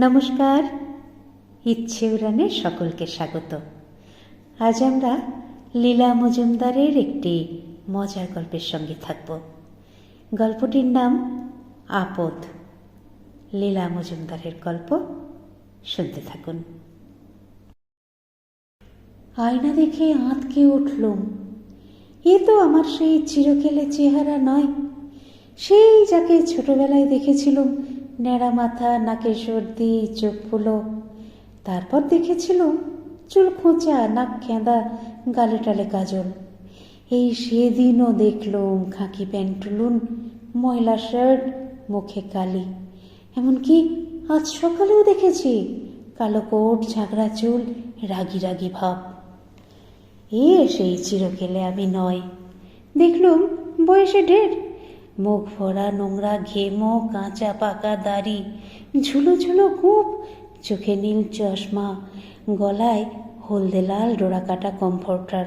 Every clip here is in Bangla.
নমস্কার। ইচ্ছে উড়ানে সকলকে স্বাগত। আজ আমরা লীলা মজুমদারের একটি মজার গল্পের সঙ্গে থাকব। গল্পটির নাম আপদ। লীলা মজুমদারের গল্প শুনতে থাকুন। আয়না দেখে আঁতকে উঠলুম। এ তো আমার সেই চিরকেলে চেহারা নয়। সেই যাকে ছোটবেলায় দেখেছিলুম ন্যাড়া মাথা নাকে সর্দি, চোখ ফুলো। তারপর দেখেছিল চুল খোঁচা, নাক খেঁদা, গালে টালে কাজল। এই সেদিনও দেখলুম খাকি প্যান্টুলুন ময়লা শার্ট, মুখে কালি। এমনকি আজ সকালেও দেখেছি কালো কোট ঝাগড়া চুল, রাগি রাগি ভাব। এ সেই চিরকেলে আমি নয়। দেখলুম বয়সে ঢের মুখ ভরা নোংরা ঘেমো কাঁচা পাকা দাড়ি, ঝুলো ঝুলো কূপ, চোখে নীল চশমা, গলায় হলদে লাল ডোরা কাটা কমফোর্টার।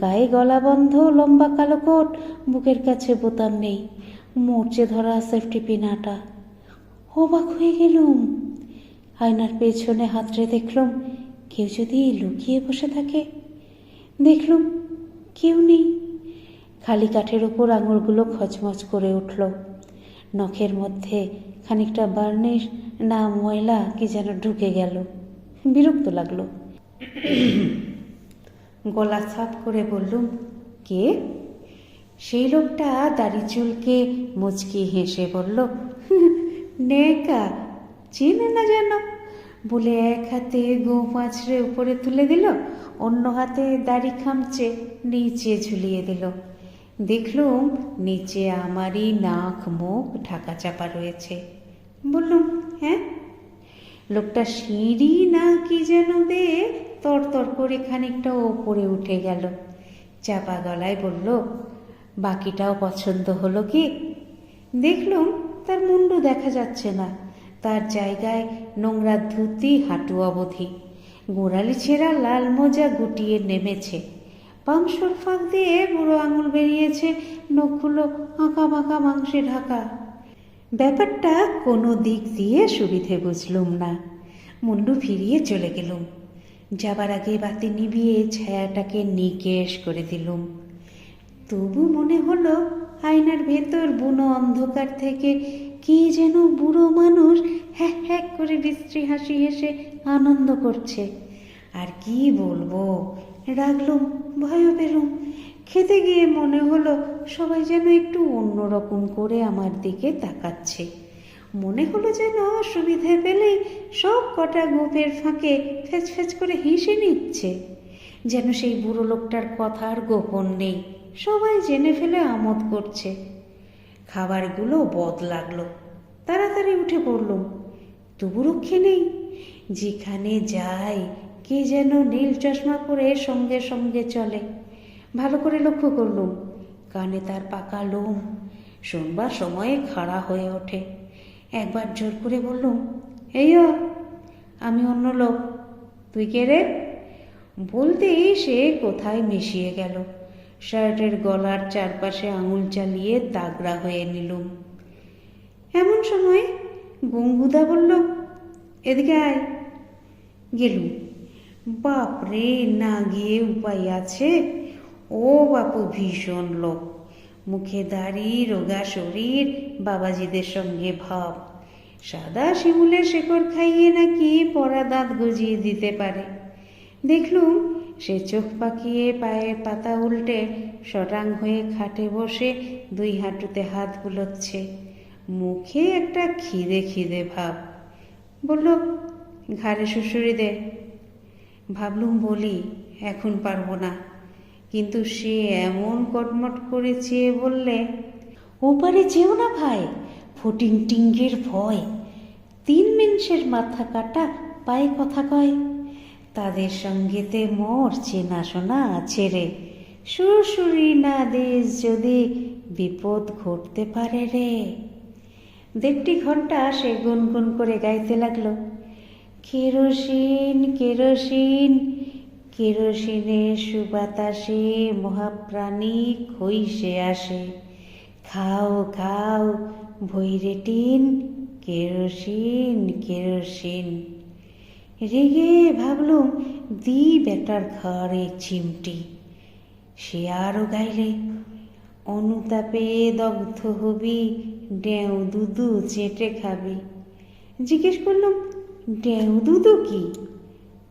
গায়ে গলা বন্ধ, লম্বা কালো কোট, বুকের কাছে বোতাম নেই, মরচে ধরা সেফটি পিনাটা অবাক হয়ে গেলুম। আয়নার পেছনে হাতড়ে দেখলুম, কেউ যদি লুকিয়ে বসে থাকে। দেখলুম, কেউ নেই। খালি কাঠের ওপর আঙুলগুলো খচমচ করে উঠল। নখের মধ্যে খানিকটা বার্নিশ না ময়লা কি যেন ঢুকে গেল। বিরক্ত লাগল। গলা সাফ করে বললুম কে? সেই লোকটা দাড়ি চুলকে মুচকি হেসে বলল, নেকা, চেনে না যেন। বলে এক হাতে গো পাঁচড়ে উপরে তুলে দিল, অন্য হাতে দাড়ি খামচে নিচে ঝুলিয়ে দিল। দেখলুম নিচে আমারই নাক মুখ ঢাকা চাপা রয়েছে। বললুম হ্যাঁ? লোকটা সিঁড়ি না কি যেন দে তরতর করে খানিকটা ওপরে উঠে গেল। চাপা গলায় বলল, বাকিটাও পছন্দ হলো কি? দেখলুম তার মুন্ডু দেখা যাচ্ছে না। তার জায়গায় নোংরা ধুতি, হাঁটু অবধি। গোড়ালি ছেঁড়া লাল মোজা গুটিয়ে নেমেছে। পাংশর ফাঁক দিয়ে বুড়ো আঙুল বেরিয়েছে নখগুলো আঁকা বাঁকা মাংসে ঢাকা। ব্যাপারটা কোনো দিক দিয়ে সুবিধে বুঝলুম না। মুন্ডু ফিরিয়ে চলে গেলুম। যাবার আগে বাতি নিভিয়ে ছায়াটাকে নিকেশ করে দিলুম। তবু মনে হলো আয়নার ভেতর বুনো অন্ধকার থেকে কি যেন বুড়ো মানুষ হ্যাক হ্যাক করে বিশ্রী হাসি হেসে আনন্দ করছে। আর কি বলব রাগলুম ভয়ও পেলুম। খেতে গিয়ে মনে হলো সবাই যেন একটু অন্যরকম করে আমার দিকে তাকাচ্ছে। মনে হলো যেন সুবিধে পেলেই সব কটা গোপের ফাঁকে ফেচ ফেচ করে হেসে নিচ্ছে। যেন সেই বুড়ো লোকটার কথার গোপন নেই, সবাই জেনে ফেলে আমোদ করছে। খাবারগুলো বদ লাগল। তাড়াতাড়ি উঠে পড়লুম। তবু রক্ষে নেই। যেখানে যাই কে যেন নীল চশমা পরে সঙ্গে সঙ্গে চলে। ভালো করে লক্ষ্য করলুম, কানে তার পাকা লোম শোনবার সময়ে খাড়া হয়ে ওঠে। একবার জোর করে বললুম, এই ও আমি অন্য লোক। তুই কে রে? বলতেই সে কোথায় মিশিয়ে গেল। শার্টের গলার চারপাশে আঙুল চালিয়ে দাগড়া হয়ে নিলুম। এমন সময় গঙ্গুদা বলল, এদিকে আয়। গেলুম। বাপরে, না গিয়ে উপায় আছে? ও বাপু ভীষণ লোক। মুখে দাড়ি, রোগা শরীর, বাবাজিদের সঙ্গে ভাব। সাদা শিমুলের শেকড় খাইয়ে নাকি পরা দাঁত গজিয়ে দিতে পারে। দেখলুম সে চোখ পাকিয়ে পায়ের পাতা উল্টে সটাং হয়ে খাটে বসে দুই হাঁটুতে হাত বুলোচ্ছে। মুখে একটা খিদে খিদে ভাব। বলল, ঘাড়ে শুশুরি দে। ভাবলুম বলি, এখন পারব না। কিন্তু সে এমন কটমট করে চেয়ে বললে, ওপারে যেও না ভাই, ফটিং টিঙ্গের ভয়। তিন মিনিষের মাথা কাটা, পায়ে কথা কয়। তাদের সঙ্গেতে মোর চেনা শোনা আছে রে। সুরসুরি না দেশ যদি বিপদ ঘটতে পারে রে। দেড়টি ঘণ্টা সে গুনগুন করে গাইতে লাগল। কেরোসিন কেরোসিন, কেরোসিনে সুবাতাসে মহাপ্রাণী খইসে আসে। খাও খাও ভৈরে টিন কেরোসিন কেরোসিন। রেগে ভাবলুম, দি বেটার ঘরে চিমটি। সে আরও গাইলে, অনুতাপে দগ্ধ হবি ডেউ দুধু চেটে খাবি। জিজ্ঞেস করলাম ডেউ দুধু কি?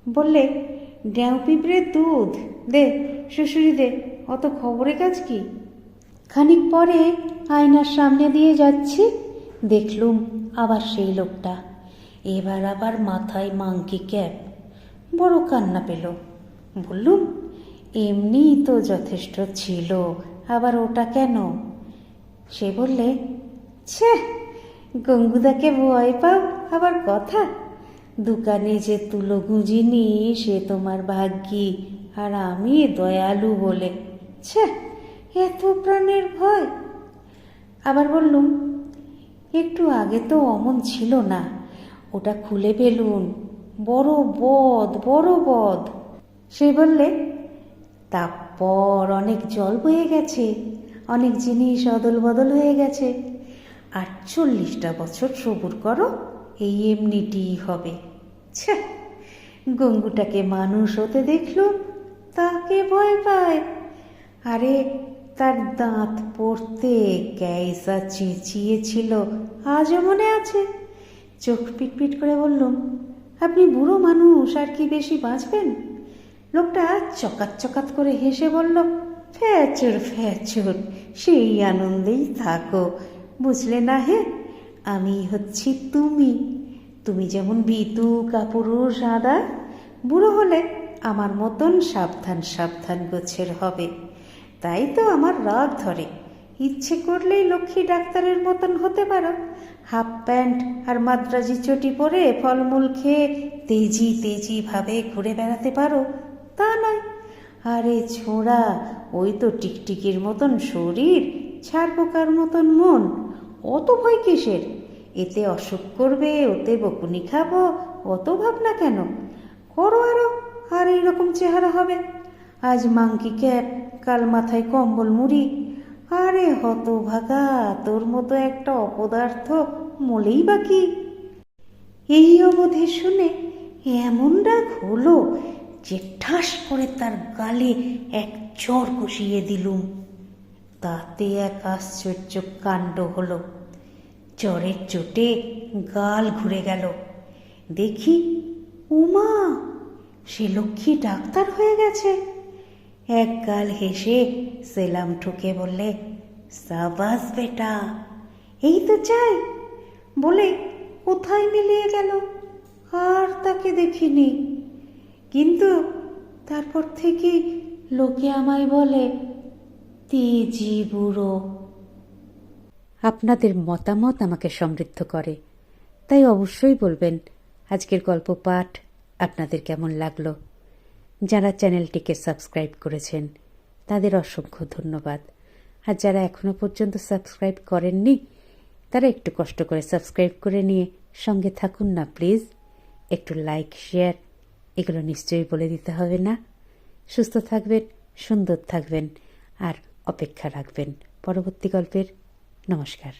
বললে, ডেউ পিঁপড়ে দুধ। দে শ্বশুরি দে, অত খবরে কাজ কি? খানিক পরে আয়নার সামনে দিয়ে যাচ্ছি, দেখলুম আবার সেই লোকটা। এবার আবার মাথায় মাংকি ক্যাপ। বড় কান্না পেল। বললুম, এমনিই তো যথেষ্ট ছিল, আবার ওটা কেন? সে বললে, ছে, গঙ্গুদাকে ভয় পাও, আবার কথা? দোকানে যে তুলো গুঁজিনি, সে তোমার ভাগ্যি। আর আমি দয়ালু বলে। ছে, এত প্রাণের ভয়। আবার বললুম, একটু আগে তো অমন ছিল না। ওটা খুলে ফেলুন। বড় বদ বড় বদ। সে বললে, তারপর অনেক জল বয়ে গেছে। অনেক জিনিস অদল বদল হয়ে গেছে। আটচল্লিশটা বছর সবুর করো। এই এমনিটিই হবে। গঙ্গুটাকে মানুষ হতে দেখলুম তাকে ভয় পায়। আরে, তার দাঁত পড়তে ক্যাইসা চেঁচিয়েছিল, আজও মনে আছে। চোখ পিটপিট করে বললুম আপনি বুড়ো মানুষ, আর কি বেশি বাঁচবেন? লোকটা চকাত চকাত করে হেসে বলল, ফ্যাচুর ফ্যাচুর, সেই আনন্দেই থাকো। বুঝলে না হে? আমি হচ্ছি তুমি। তুমি যেমন বিতু কাপুরুষ আদা বুড়ো হলে আমার মতন সাবধান সাবধান গোছের হবে। তাই তো আমার রাগ ধরে। ইচ্ছে করলেই লক্ষ্মী ডাক্তারের মতন হতে পারো। হাফ প্যান্ট আর মাদ্রাজি চটি পরে ফলমূল খেয়ে তেজি তেজি ভাবে ঘুরে বেড়াতে পারো। তা নয়। আরে ছোঁড়া, ওই তো টিকটিকির মতন শরীর ছাড় পোকার মতন মন। অত ভয় কিসের? এতে অসুখ করবে, ওতে বকুনি খাব, অত ভাবনা কেন? করো আরও, আর এইরকম চেহারা হবে। আজ মাংকি ক্যাপ কাল মাথায় কম্বল মুড়ি। আরে হত ভাগা তোর মতো একটা অপদার্থ মলেই বাকি এই অবধি শুনে এমন রাগ হলো যে ঠাস করে তার গালে এক চর কষিয়ে দিলুম। তাতে এক আশ্চর্য কাণ্ড হলো। চরের চোটে গাল ঘুরে গেল। দেখি, উমা, সে লক্ষ্মী ডাক্তার হয়ে গেছে। এক গাল হেসে সেলাম ঠুকে বললে, সাবাস বেটা, এই তো চাই বলে কোথায় মিলিয়ে গেল? আর তাকে দেখিনি। কিন্তু তারপর থেকে লোকে আমায় বলে তেজি বুড়ো আপনাদের মতামত আমাকে সমৃদ্ধ করে। তাই অবশ্যই বলবেন, আজকের গল্প পাঠ আপনাদের কেমন লাগল? যারা চ্যানেলটিকে সাবস্ক্রাইব করেছেন, তাদের অসংখ্য ধন্যবাদ। আর যারা এখনও পর্যন্ত সাবস্ক্রাইব করেননি, তারা একটু কষ্ট করে সাবস্ক্রাইব করে নিয়ে সঙ্গে থাকুন না, প্লিজ। একটু লাইক, শেয়ার, এগুলো নিশ্চয়ই বলে দিতে হবে না। সুস্থ থাকবেন, সুন্দর থাকবেন। আর অপেক্ষা রাখবেন। পরবর্তী গল্পের নমস্কার।